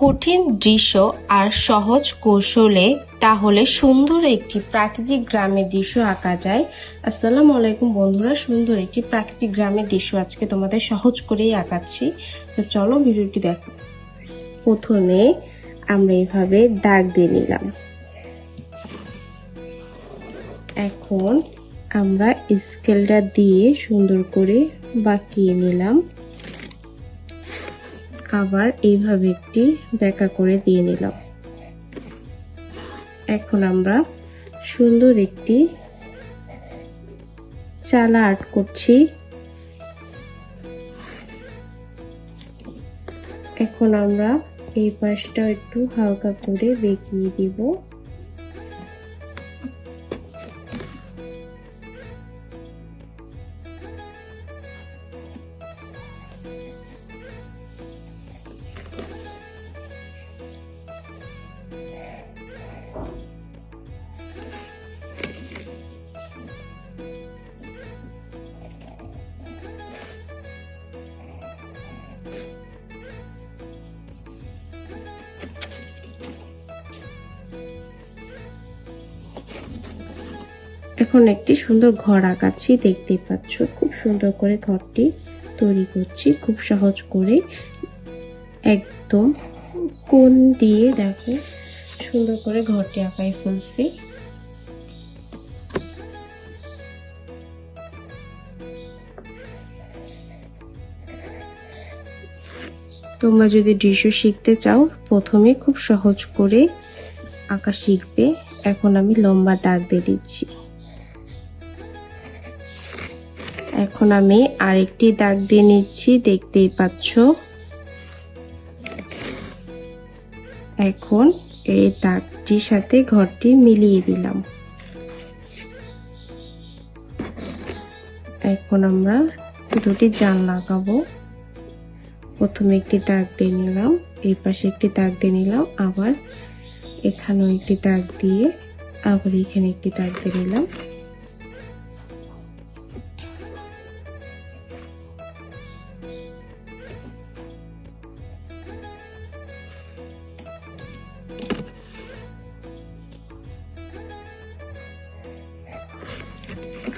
কঠিন দৃশ্য আর সহজ কৌশলে, তাহলে সুন্দর একটি প্রাকৃতিক গ্রামের দৃশ্য আঁকা যায়। আসসালামু আলাইকুম বন্ধুরা, সুন্দর একটি প্রাকৃতিক গ্রামের দৃশ্য আজকে তোমাদের সহজ করেই আঁকাচ্ছি। তো চলো ভিডিওটি দেখো, প্রথমে আমরা এইভাবে দাগ দিয়ে নিলাম। এখন আমরা স্কেলটা দিয়ে সুন্দর করে বাঁকিয়ে নিলাম। আবার এইভাবে একটি ব্যাকা করে দিয়ে নিলাম। এখন আমরা সুন্দর একটি চালা আর্ট করছি। এখন আমরা এই পাশটা একটু হালকা করে বেঁকিয়ে দিব। এখন একটি সুন্দর ঘর আঁকাচ্ছি দেখতে পাচ্ছ। খুব সুন্দর করে ঘরটি তৈরি করছি, খুব সহজ করে। একদম কোন দিয়ে দেখো, সুন্দর করে ঘরটি আঁকাই ফেলছি। তোমরা যদি দৃশ্য শিখতে চাও, প্রথমে খুব সহজ করে আঁকা শিখবে। এখন আমি লম্বা দাগ দিয়ে দিচ্ছি। এখন আমি আরেকটি দাগ দিয়ে নিচ্ছি, দেখতেই পাচ্ছ। এখন এই দাগটির সাথে ঘরটি মিলিয়ে দিলাম। এখন আমরা দুটি জান লাগাবো। প্রথমে একটি দাগ দিয়ে নিলাম, এই পাশে একটি দাগ দিয়ে নিলাম, আবার এখানেও একটি দাগ দিয়ে, আবার এখানে একটি দাগ দিয়ে নিলাম।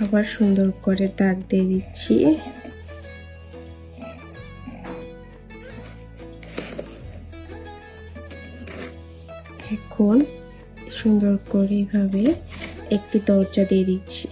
আবার সুন্দর করে দাগ দিয়ে দিচ্ছি। এখন সুন্দর করে এভাবে একটি দরজা দিয়ে দিচ্ছি।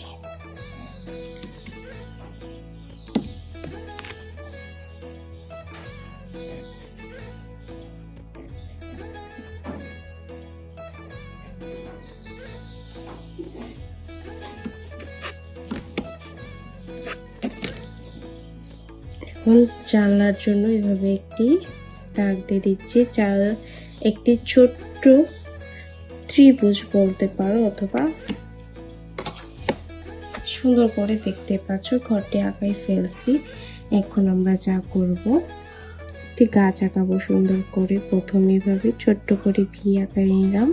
এখন জানলার জন্য এভাবে একটি দাগ দিয়ে দিচ্ছি। চাল, একটি ছোট্ট ত্রিভুজ বলতে পারো অথবা সুন্দর করে দেখতে পাচ্ছ। ঘরটি আঁকাই ফেলছি। এখন আমরা যা করব, একটি গাছ আঁকাবো সুন্দর করে। প্রথমে এভাবে ছোট্ট করে ভি আঁকাই নিলাম।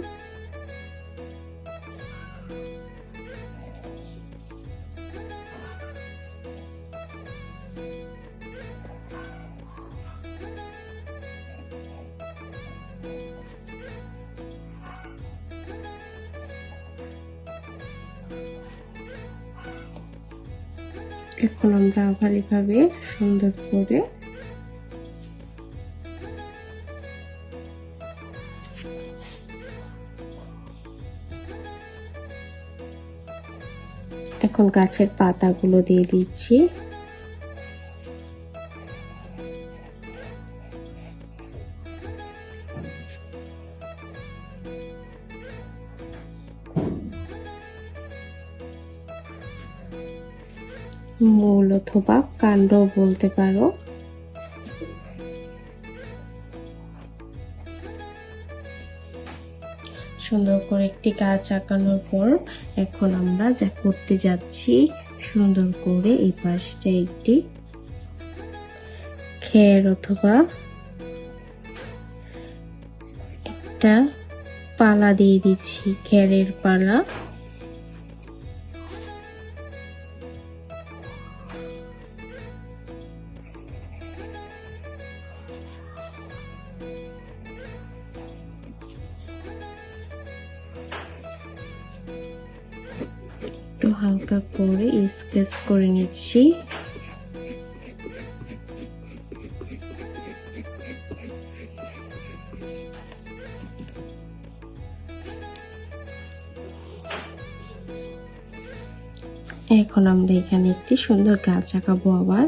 এখন আমরা আবার এভাবে সুন্দর করে এখন গাছের পাতাগুলো দিয়ে দিচ্ছি। অথবা কাণ্ড বলতে পারো। সুন্দর করে একটি গাছ আঁকানোর পর এখন আমরা যা করতে যাচ্ছি, সুন্দর করে এই পাশটা একটি খের অথবা একটা পালা দিয়ে দিচ্ছি, খেরের পালা। হালকা করে স্কেচ করে নিচ্ছি। এখন আমরা এখানে একটি সুন্দর গাছ আঁকাবো আবার।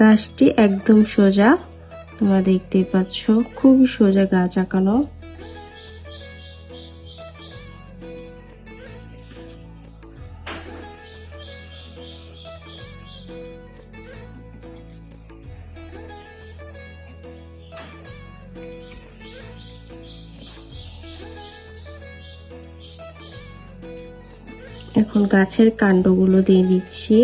গাছটি একদম সোজা। তোমরা দেখতেই পাচ্ছ, খুবই সোজা গাছ আঁকানো। এখন গাছের কাণ্ডগুলো দিয়ে দিচ্ছি।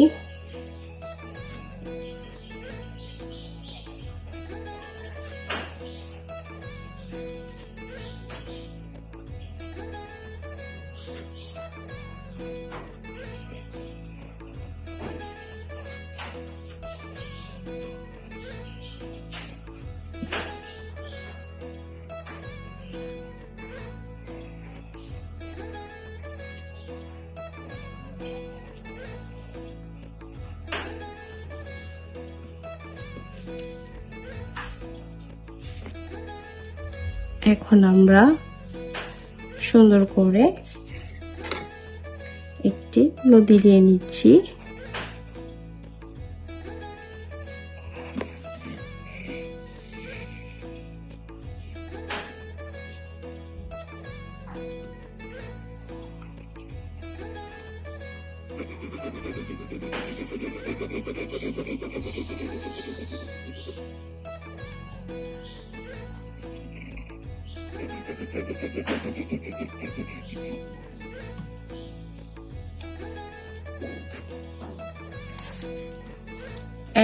এখন আমরা সুন্দর করে একটি নদী দিয়ে নিচ্ছি।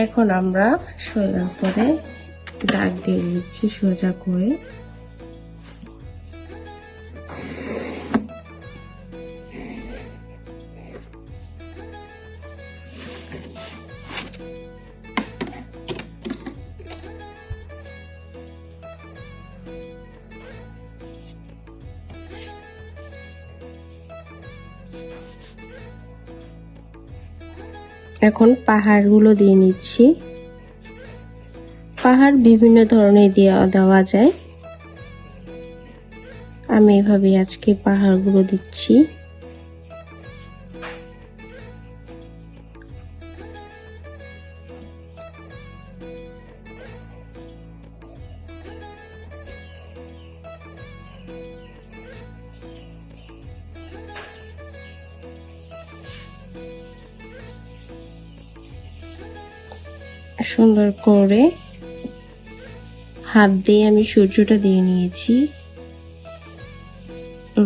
এখন আমরা সোজা করে দাগ দিয়ে দিচ্ছি সোজা করে। এখন পাহাড়গুলো দিয়ে নিচ্ছি। পাহাড় বিভিন্ন ধরনের দেওয়া দেওয়া যায়। আমি এভাবে আজকে পাহাড়গুলো দিচ্ছি। সুন্দর করে হাত দিয়ে আমি সূর্যটা দিয়ে নিয়েছি।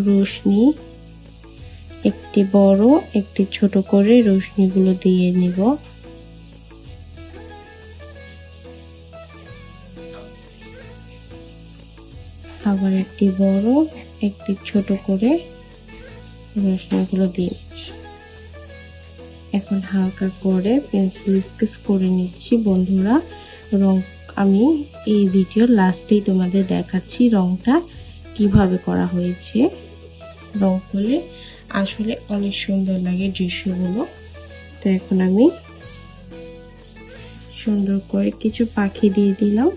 রোশনি, একটি বড়, একটি ছোট করে রোশনিগুলো দিয়ে নিব। আবার একটি বড়, একটি ছোট করে রোশনিগুলো দিয়ে দিচ্ছি এখন হালকা করে পেন্সিল স্কেচ করে নিচ্ছি, বন্ধুরা। রং, আমি এই ভিডিওর লাস্টেই তোমাদের দেখাচ্ছি রংটা, কীভাবে করা হয়েছে। রং করলে আসলে অনেক সুন্দর লাগে দৃশ্যগুলো। তো এখন আমি সুন্দর করে কিছু পাখি দিয়ে দিলাম।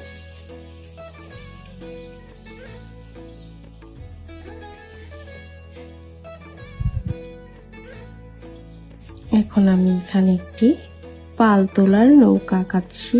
এখন আমি এখানে একটি পাল তোলার নৌকা কাটছি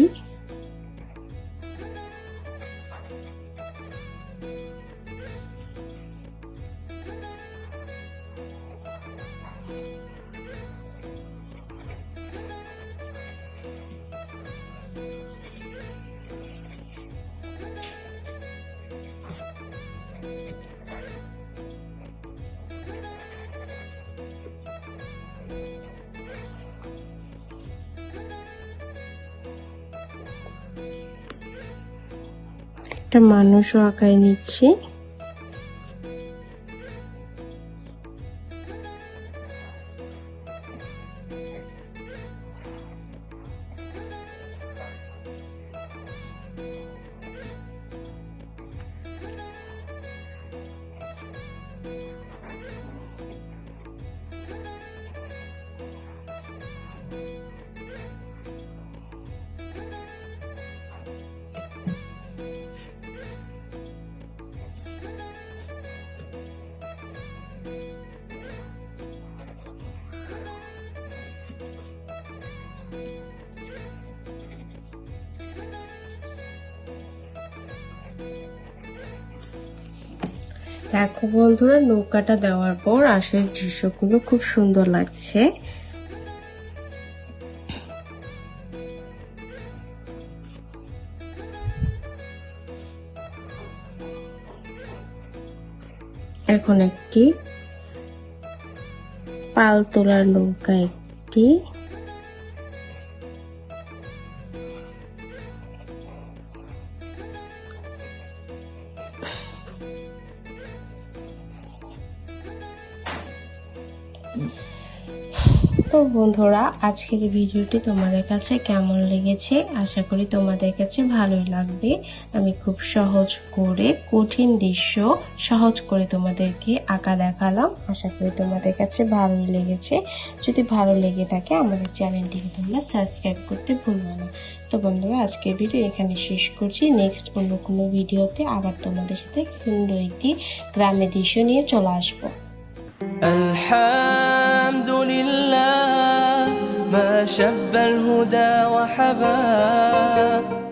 একটা মানুষও আঁকায় নিচ্ছি। দেখো বন্ধুরা, নৌকাটা দেওয়ার পর আসলে দৃশ্যগুলো খুব সুন্দর লাগছে। এখন একটি পাল তোলার নৌকা একটি তো বন্ধুরা, আজকের ভিডিওটি তোমাদের কাছে কেমন লেগেছে? আশা করি তোমাদের কাছে ভালোই লাগবে। আমি খুব সহজ করে, কঠিন দৃশ্য সহজ করে তোমাদেরকে আঁকা দেখালাম। আশা করি তোমাদের কাছে ভালোই লেগেছে। যদি ভালো লেগে থাকে, আমাদের চ্যানেলটিকে তোমরা সাবস্ক্রাইব করতে ভুলবো না। তো বন্ধুরা, আজকের ভিডিও এখানে শেষ করছি। নেক্সট অন্য কোনো ভিডিওতে আবার তোমাদের সাথে সুন্দর একটি গ্রামের দৃশ্য নিয়ে চলে আসব। الحمد لله ما شب الهدى وحباب.